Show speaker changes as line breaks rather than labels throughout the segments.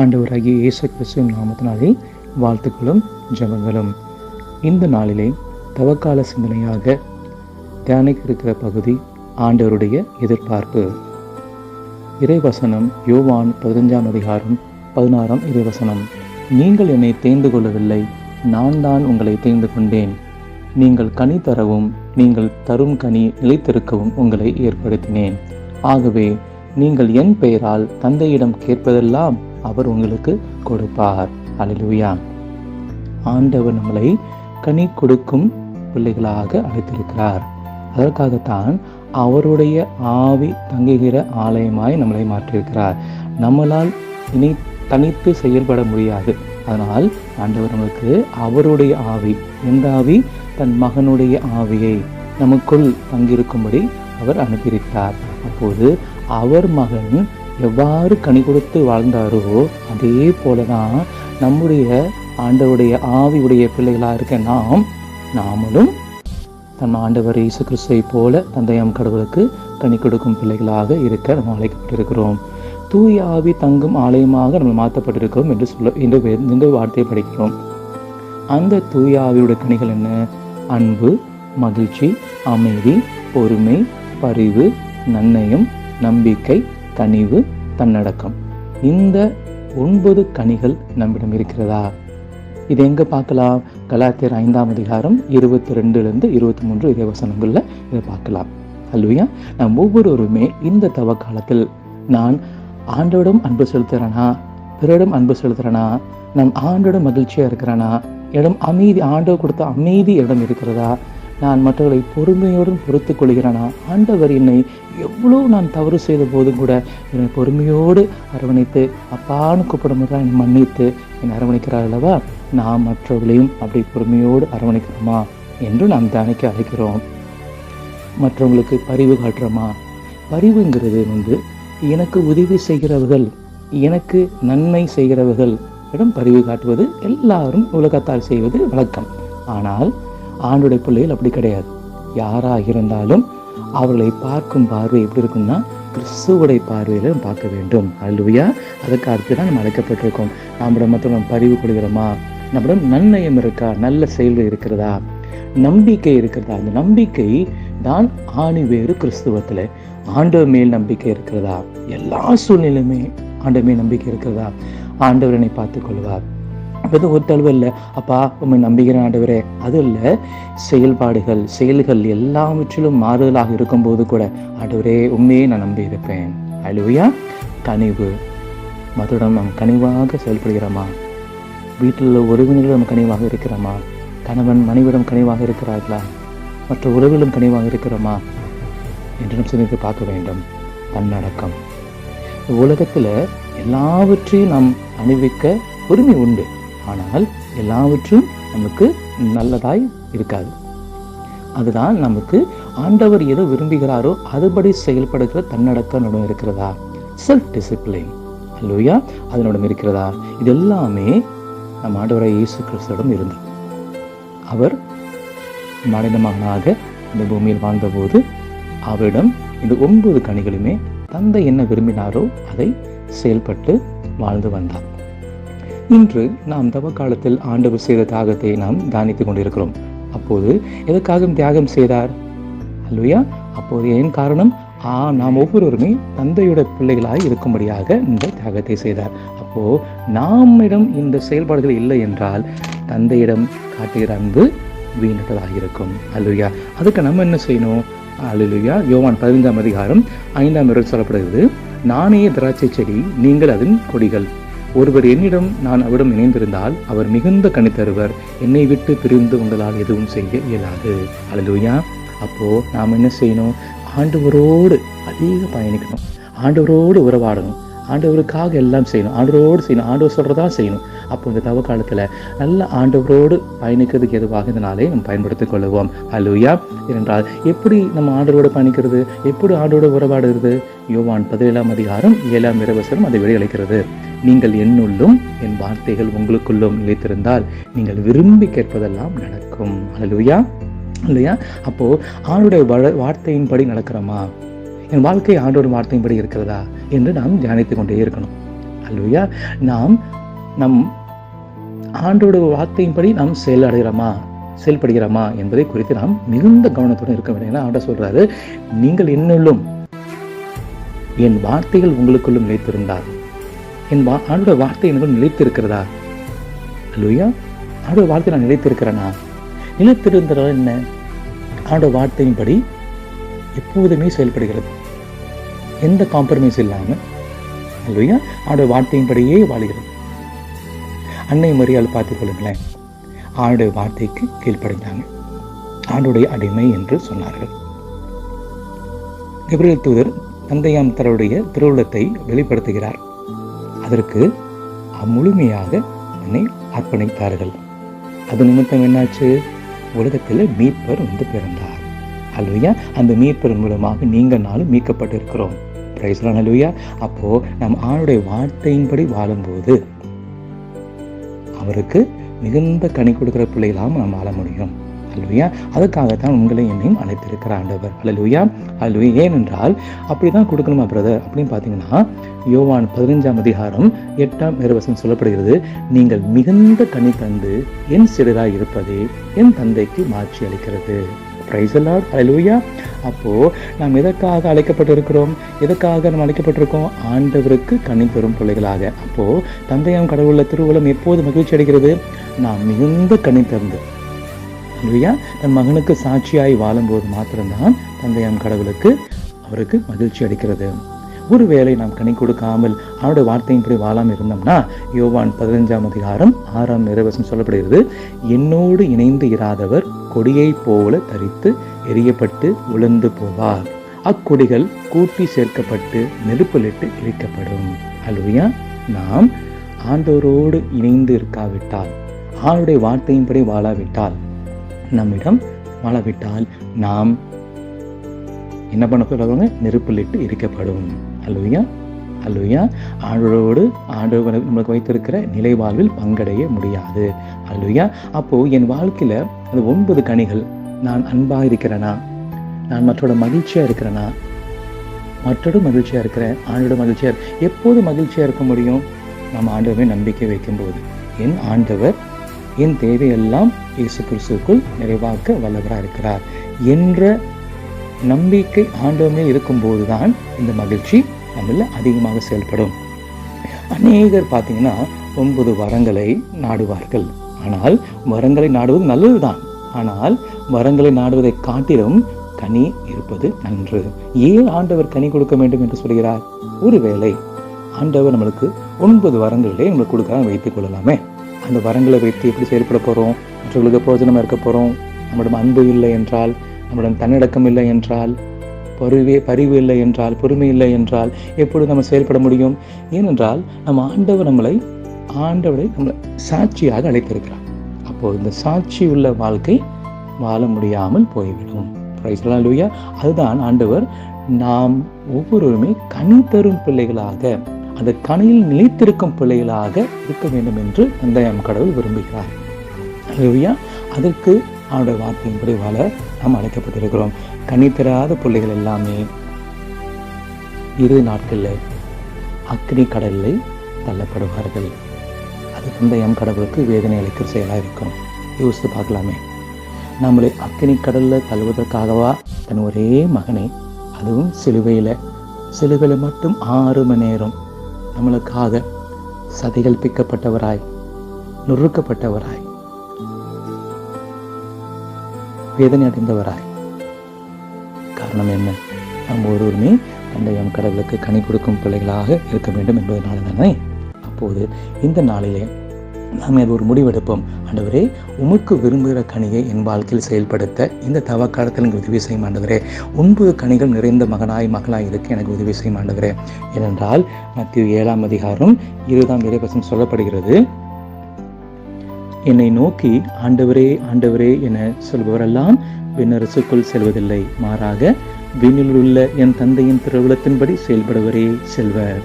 ஆண்டவராகிய இயேசு கிறிஸ்துவின் நாமத்தினாலே வாழ்த்துக்களும் ஜபங்களும். இந்த நாளிலே தவக்கால சிந்தனையாக தியானிக்க இருக்கிற பகுதி ஆண்டவருடைய எதிர்பார்ப்பு. இறைவசனம் யோவான் பதினஞ்சாம் அதிகாரம் பதினாறாம் இறைவசனம். நீங்கள் என்னை தேர்ந்து கொள்ளவில்லை நான் தான் உங்களை தேர்ந்து கொண்டேன். நீங்கள் கனி தரவும் நீங்கள் தரும் கனி நிலைத்திருக்கவும் உங்களை ஏற்படுத்தினேன். ஆகவே நீங்கள் என் பெயரால் தந்தையிடம் கேட்பதெல்லாம் அவர் உங்களுக்கு கொடுப்பார். அல்லேலூயா ஆண்டவர் நம்மளை கனி கொடுக்கும் பிள்ளைகளாக அழைத்திருக்கிறார். அதற்காகத்தான் அவருடைய ஆவி தங்குகிற ஆலயமாய் நம்மளை மாற்றியிருக்கிறார். நம்மளால் இனி தனித்து செயல்பட முடியாது. அதனால் ஆண்டவர் நமக்கு அவருடைய ஆவி எந்த ஆவி? தன் மகனுடைய ஆவியை நமக்குள் தங்கியிருக்கும்படி அவர் அனுப்பியிருக்கிறார். அப்போது அவர் மகன் எவ்வாறு கனி கொடுத்து வாழ்ந்தாரோ அதே போல தான் நம்முடைய ஆண்டவருடைய ஆவியுடைய பிள்ளைகளாக இருக்க நாம் நாமளும் தன் ஆண்டவர் இயேசு கிறிஸ்துவை போல தந்தையாம் கடவுளுக்கு கனி கொடுக்கும் பிள்ளைகளாக இருக்க நம்ம அழைக்கப்பட்டிருக்கிறோம். தூய ஆவி தங்கும் ஆலயமாக நம்ம மாற்றப்பட்டிருக்கிறோம் என்று சொல்ல இந்த இந்த வார்த்தையை படிக்கிறோம். அந்த தூய ஆவியுடைய கனிகள் என்ன? அன்பு மகிழ்ச்சி அமைதி பொறுமை பரிவு நன்னயம் நம்பிக்கை கனிவு தன்னடக்கம். இந்த ஒன்பது கனிகள் நம்மிடம் இருக்கிறதா? இது எங்க பார்க்கலாம்? கலாத்தியர் ஐந்தாம் அதிகாரம் இருபத்தி ரெண்டுலேருந்து இருபத்தி மூன்று இறைவசனங்களில் இதை பார்க்கலாம். அல்லவியா நாம் ஒவ்வொருவருமே இந்த தவ காலத்தில் நான் ஆண்டோடும் அன்பு செலுத்துறேனா பிறரிடம் அன்பு செலுத்துறேனா நான் ஆண்டோட மகிழ்ச்சியா இருக்கிறேனா? இடம் அமைதி ஆண்டோ கொடுத்த அமைதி இடம் இருக்கிறதா? நான் மற்றவர்களை பொறுமையோடும் பொறுத்து கொள்கிறேனா? ஆண்டவர் என்னை எவ்வளோ நான் தவறு செய்த போதும் கூட என்னை பொறுமையோடு அரவணைத்து அப்பான்னு கூப்பிடும்போது தான் என்னை மன்னித்து என்னை அரவணைக்கிறார் அல்லவா? நாம் மற்றவர்களையும் அப்படி பொறுமையோடு அரவணைக்கிறோமா? என்று நாம் தியானிக்க அழைக்கிறோம். மற்றவங்களுக்கு பரிவு காட்டுறோமா? பரிவுங்கிறது வந்து எனக்கு உதவி செய்கிறவர்கள் எனக்கு நன்மை செய்கிறவர்கள் இடம் பரிவு காட்டுவது எல்லாரும் உலகத்தால் செய்வது வழக்கம். ஆனால் ஆண்டுடைய பிள்ளைகள் அப்படி கிடையாது. யாராக இருந்தாலும் அவர்களை பார்க்கும் பார்வை எப்படி இருக்கும்னா கிறிஸ்துவடை பார்வையில் பார்க்க வேண்டும். அல்லுவையா அதுக்கு அடுத்து தான் நம்ம அழைக்கப்பட்டிருக்கோம். நம்மிடம் மட்டும் நம்ம பறிவு கொடுக்கிறோமா நம்மிடம் நன்னயம் இருக்கா? நல்ல செயல்கள் இருக்கிறதா? நம்பிக்கை இருக்கிறதா? அந்த நம்பிக்கை தான் ஆணி வேறு கிறிஸ்துவத்துல. ஆண்டவர் மேல் நம்பிக்கை இருக்கிறதா? எல்லா சூழ்நிலையுமே ஆண்டவர் மேல் நம்பிக்கை இருக்கிறதா? ஆண்டவர் என்னை பார்த்துக் கொள்வார். எதுவும் ஒரு தழுவு இல்லை. அப்பா உண்மை நம்புகிறேன் ஆண்டவரே. அது இல்லை செயல்பாடுகள் செயல்கள் எல்லாவற்றிலும் மாறுதலாக இருக்கும்போது கூட ஆண்டவரே உண்மையை நான் நம்பியிருப்பேன். அழுவையா கனிவு. மதுடன் நாம் கனிவாக செயல்படுகிறோமா? வீட்டில் உள்ள உறவினர்கள் கனிவாக இருக்கிறோமா? கணவன் மனைவிடம் கனிவாக இருக்கிறார்களா? மற்ற உறவுகளும் கனிவாக இருக்கிறோமா? என்று நாம் சிந்தித்து பார்க்க வேண்டும். தன்னடக்கம். உலகத்தில் எல்லாவற்றையும் நாம் அணிவிக்க உரிமை உண்டு. ஆனால் எல்லாவற்றும் நமக்கு நல்லதாய் இருக்காது. அதுதான் நமக்கு ஆண்டவர் எதை விரும்புகிறாரோ அதுபடி செயல்படுகிற தன்னடக்கம் இருக்கிறதா? செல்ஃப் டிசிப்ளின் அல்லையா அதனுடன் இருக்கிறதா? இது எல்லாமே நம் ஆண்டவரை இயேசு கிறிஸ்துவிடம் இருந்தது அவர் மனித மகனாக இந்த பூமியில் வாழ்ந்தபோது அவரிடம் இந்த ஒன்பது கனிகளுமே தந்தை என்ன விரும்பினாரோ அதை செயல்பட்டு வாழ்ந்து வந்தார். இன்று நாம் தவ காலத்தில் ஆண்டவர் செய்த தியாகத்தை நாம் தானித்துக் கொண்டிருக்கிறோம். அப்போது எதற்காக தியாகம் செய்தார்? அல்லையா அப்போது ஏன் காரணம்? ஆ நாம் ஒவ்வொருவருமே தந்தையோட பிள்ளைகளாய் இருக்கும்படியாக இந்த தியாகத்தை செய்தார். அப்போ நம்மிடம் இந்த செயல்பாடுகள் இல்லை என்றால் தந்தையிடம் காட்டுகிற அன்பு வீணட்டதாக இருக்கும். அல்லையா அதுக்கு நம்ம என்ன செய்யணும்? அல்லையா யோவான் பதினைந்தாம் அதிகாரம் ஐந்தாம் இடம் சொல்லப்படுகிறது நானே திராட்சை செடி நீங்கள் அதன் கொடிகள். ஒருவர் என்னிடம் நான் அவரிடம் இணைந்திருந்தால் அவர் மிகுந்த கணித்தருவர் என்னை விட்டு பிரிந்து உங்களால் எதுவும் செய்ய இயலாது. அல்லையா அப்போ நாம் என்ன செய்யணும்? ஆண்டவரோடு அதிக பயணிக்கணும். ஆண்டவரோடு உறவாடணும். ஆண்டவருக்காக எல்லாம் செய்யணும். ஆண்டவரோடு செய்யணும். ஆண்டவர் சொல்றதா செய்யணும். அப்போ இந்த தவ காலத்துல நல்ல ஆண்டவரோடு பயணிக்கிறதுக்கு எதுவாக இந்த நாளை நம்ம பயன்படுத்திக் கொள்ளுவோம். அலுயா ஏனென்றால் எப்படி நம்ம ஆண்டவரோடு பயணிக்கிறது? எப்படி ஆண்டோடு உறவாடுகிறது? யோவான் பதினேழாம் அதிகாரம் ஏழாம் இரவசரம் அதை வெளியளிக்கிறது நீங்கள் என்னுள்ளும் என் வார்த்தைகள் உங்களுக்குள்ளும் நிலைத்திருந்தால் நீங்கள் விரும்பி கேட்பதெல்லாம் நடக்கும். அல்லையா இல்லையா அப்போ ஆளுடைய வார்த்தையின்படி நடக்கிறோமா? என் வாழ்க்கை ஆண்டோட வார்த்தையின்படி இருக்கிறதா? என்று நாம் தியானித்துக் கொண்டே இருக்கணும். அல்லையா நாம் நம் ஆண்டோட வார்த்தையின்படி நாம் செயலடைகிறோமா? செயல்படுகிறோமா? என்பதை குறித்து நாம் மிகுந்த கவனத்துடன் இருக்க வேண்டும் ஏன்னா ஆண்ட சொல்றாரு. நீங்கள் என்னுள்ளும் என் வார்த்தைகள் உங்களுக்குள்ளும் நிலைத்திருந்தால் என் வா ஆண்டோட வார்த்தை எனக்கு நிலைத்திருக்கிறதா? அல்லையா ஆண்டோட வார்த்தை நான் நிலைத்திருக்கிறேனா? நிலைத்திருந்தால் என்ன? ஆண்டோட வார்த்தையின்படி எப்போதுமே செயல்படுகிறது. எந்த காம்ப்ரமைஸ் இல்லாமல். அல்லையா ஆண்டோட வார்த்தையின்படியே வாழ்கிறது. அன்னை மரியாதை பார்த்து கொள்ளுங்களேன். ஆண்டுடைய வார்த்தைக்கு கீழ்ப்படைந்தாங்க. ஆண்டுடைய அடிமை என்று சொன்னார்கள். கிபிரியல் தூதர் தந்தையாம் தன்னுடைய திருவுள்ளத்தை வெளிப்படுத்துகிறார். அதற்கு முழுமையாக தன்னை அர்ப்பணித்தார்கள். அது நிமித்தம் என்னாச்சு? உலகத்தில் மீட்பர் வந்து பிறந்தார். அல்வையா அந்த மீட்பர் மூலமாக நீங்க நாளும் மீட்கப்பட்டிருக்கிறோம். பிரைஸ்லான் அல்வையா அப்போ நம் ஆணுடைய வார்த்தையின்படி வாழும்போது அவருக்கு மிகுந்த கனி கொடுக்கிற பிள்ளைகளாம் நாம் வாழ முடியும். அல்லையா அதுக்காகத்தான் உங்களை என்னையும் அழைத்திருக்கிற ஆண்டவர். அல்லலுயா அல்லுயா ஏனென்றால் அப்படிதான் கொடுக்கணுமா பிரதர் அப்படின்னு பார்த்தீங்கன்னா யோவான் பதினைஞ்சாம் அதிகாரம் எட்டாம் நிறுவசம் சொல்லப்படுகிறது நீங்கள் மிகுந்த கனி தந்து என் சிறிதாய் இருப்பதே என் தந்தைக்கு மாற்றி அளிக்கிறது. பிரைசலாட் அலலூயா அப்போ நாம் எதற்காக அழைக்கப்பட்டிருக்கிறோம்? எதற்காக நாம் அழைக்கப்பட்டிருக்கோம்? ஆண்டவருக்கு கனி பெறும் பிள்ளைகளாக. அப்போ தந்தையாம் கடவுள திருவுளம் எப்போது மகிழ்ச்சி அடைகிறது நாம் மிகுந்த கனி தந்து இல்லையா? தன் மகனுக்கு சாட்சியாய் வாழும்போது மாத்திரம்தான் தந்தையாம் கடவுளுக்கு அவருக்கு மகிழ்ச்சி அளிக்கிறது. ஒருவேளை நாம் கனி கொடுக்காமல் அவனுடைய வார்த்தையின்படி வாழாமல் இருந்தோம்னா யோவான் பதினைஞ்சாம் அதிகாரம் ஆறாம் நிறவசம் சொல்லப்படுகிறது என்னோடு இணைந்து இராதவர் கொடியை போல தரித்து எரியப்பட்டு விழுந்து போவார். அக்கொடிகள் கூட்டி சேர்க்கப்பட்டு நெருப்பிலிட்டு எரிக்கப்படும் அலுவியா நாம் ஆண்டோரோடு இணைந்து இருக்காவிட்டால் ஆளுடைய வார்த்தையின்படி வாழாவிட்டால் நம்மிடம் வாழாவிட்டால் நாம் என்ன பண்ண சொல்லுவாங்க நெருப்பிலிட்டு எரிக்கப்படும். அல்லவையா அல்லவையா ஆண்டோடு ஆண்டவர் நம்மளுக்கு வைத்திருக்கிற நிலை வாழ்வில் பங்கடைய முடியாது. அல்லவையா அப்போ என் வாழ்க்கையில அந்த ஒன்பது கனிகள் நான் அன்பாக இருக்கிறேனா? நான் மற்றோட மகிழ்ச்சியா இருக்கிறேனா? மற்றோட மகிழ்ச்சியா இருக்கிறேன் ஆண்டோட மகிழ்ச்சியா எப்போது மகிழ்ச்சியா இருக்க முடியும்? நம்ம ஆண்டவரை நம்பிக்கை வைக்கும்போது. என் ஆண்டவர் என் தேவையெல்லாம் இயேசு கிறிஸ்துக்குள் நிறைவாக்க வல்லவராக இருக்கிறார் என்ற நம்பிக்கை ஆண்டவமே இருக்கும்போது தான் இந்த மகிழ்ச்சி நம்மள அதிகமாக செயல்படும். அநேகர் பார்த்தீங்கன்னா ஒன்பது வரங்களை நாடுவார்கள். ஆனால் வரங்களை நாடுவது நல்லதுதான். ஆனால் வரங்களை நாடுவதை காட்டிலும் கனி இருப்பது நன்று. ஏன் ஆண்டவர் கனி கொடுக்க வேண்டும் என்று சொல்கிறார்? ஒருவேளை ஆண்டவர் நம்மளுக்கு ஒன்பது வரங்களிலே நம்மளுக்கு கொடுக்க வைத்துக் கொள்ளலாமே. அந்த வரங்களை வைத்து எப்படி செயல்பட போகிறோம் மற்றவர்களுக்கு பிரோஜனமாக இருக்க போகிறோம் நம்மிடம் அன்பு இல்லை என்றால் நம்மிடம் தன்னடக்கம் இல்லை என்றால் பருவே பரிவு இல்லை என்றால் பொறுமை இல்லை என்றால் எப்பொழுது நம்ம செயல்பட முடியும்? ஏனென்றால் நம்ம ஆண்டவர் நம்மளை ஆண்டவரை நம்மளை சாட்சியாக அழைத்திருக்கிறார். அப்போது இந்த சாட்சி உள்ள வாழ்க்கை வாழ முடியாமல் போய்விடும். லூயா அதுதான் ஆண்டவர் நாம் ஒவ்வொருவருமே கனி தரும் பிள்ளைகளாக அந்த கனியில் நிலைத்திருக்கும் பிள்ளைகளாக இருக்க வேண்டும் என்று தந்தையம் கடவுள் விரும்புகிறார். அழுவியா அதற்கு அவனுடைய வார்த்தையின் குறைவால நாம் அழைக்கப்பட்டிருக்கிறோம். கனி தராத பிள்ளைகள் எல்லாமே இரு நாட்களில் அக்னி கடலில் தள்ளப்படுவார்கள். அது தந்தையம் கடவுளுக்கு வேதனை அளிக்கிற செயலாக இருக்கும். யோசித்து பார்க்கலாமே. நம்மளை அக்னி கடலில் தள்ளுவதற்காகவா? தன் ஒரே மகனை. அதுவும் சிலுவையில். சிலுவையில் மட்டும் ஆறு மணி நேரம். நம்மளுக்காக சதிகள் நுறுக்கப்பட்டவராய் நொறுக்கப்பட்டவராய் வேதனை அடைந்தவராய். காரணம் என்ன? நம்ம ஒருவருமே தந்தையம் கடவுளுக்கு கனி கொடுக்கும் பிள்ளைகளாக இருக்க வேண்டும் என்பதனால தானே? அப்போது இந்த நாளிலே நாம் அது ஒரு முடிவெடுப்போம். ஆண்டவரே உமக்கு விரும்புகிற கனியை என் வாழ்க்கையில் செயல்படுத்த இந்த தவக்காலத்தில் எனக்கு உதவி செய்யும் ஆண்டவரே. ஒன்பது கனிகள் நிறைந்த மகனாய் மகளாய் இருக்க எனக்கு உதவி செய்யும் ஆண்டவரே. ஏனென்றால் மத்திய ஏழாம் அதிகாரம் இருபதாம் இறைவசம் சொல்லப்படுகிறது. என்னை நோக்கி ஆண்டவரே ஆண்டவரே என சொல்பவரெல்லாம் விண்ணரசுக்குள் செல்வதில்லை. மாறாக விண்ணில் உள்ள என் தந்தையின் திருவிழத்தின்படி செயல்படுவரே செல்வர்.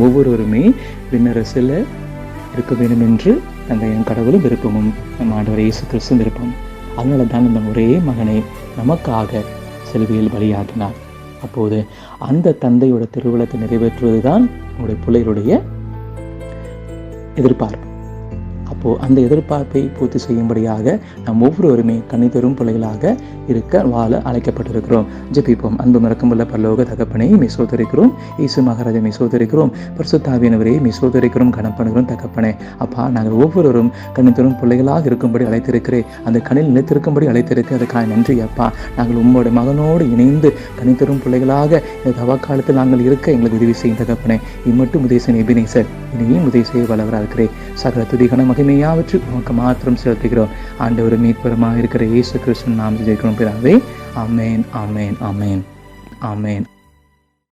ஒவ்வொருவருமே விண்ணரசில் இருக்க வேண்டும் என்று தந்தையின் கடவுளும் விருப்பமும் நம் ஆண்டவர் இயேசு கிறிஸ்து விருப்பம். அதனால தான் இந்த ஒரே மகனை நமக்காக செல்வியில் பலியாக்கினார். அப்போது அந்த தந்தையோட திருவிழத்தை நிறைவேற்றுவது தான் நம்முடைய பிள்ளைகளுடைய எதிர்பார்ப்பு. அப்போது அந்த எதிர்பார்ப்பை பூர்த்தி செய்யும்படியாக நாம் ஒவ்வொருவருமே கனிதரும் பிள்ளைகளாக இருக்க வாழ அழைக்கப்பட்டிருக்கிறோம். ஜெபிப்போம். அன்பு மறக்கமுள்ள பல்லோக தகப்பனை மிசோதரிக்கிறோம் இயேசு மகாராஜை மிசோதரிக்கிறோம் பரிசுத்தாவியனவரே மிசோதரிக்கிறோம் கணப்பனுகிறோம் தகப்பனே. அப்பா நாங்கள் ஒவ்வொருவரும் கணித்தரும் பிள்ளைகளாக இருக்கும்படி அழைத்திருக்கிறேன். அந்த கணில் நிலைத்திருக்கும்படி அழைத்திருக்க அதுக்காக நன்றி அப்பா. நாங்கள் உம்மோட மகனோடு இணைந்து கணித்தரும் பிள்ளைகளாக இந்த தவக்காலத்தில் நாங்கள் இருக்க எங்களுக்கு உதவி செய்யும் தகப்பனே. இம்மட்டும் உதவி செய்ய எபினேசர். இனியும் உதவி செய்ய வளவராக இருக்கிறேன் சகல துதிகன மகிமையாவற்று உமக்கு மாத்திரம் செலுத்துகிறோம். ஆண்டவர் மீட்பரமாக இருக்கிற இயேசு கிருஷ்ணன் நாம் ஜெயிக்கிறோம் பிறாவே அமேன் அமேன் அமேன் அமேன்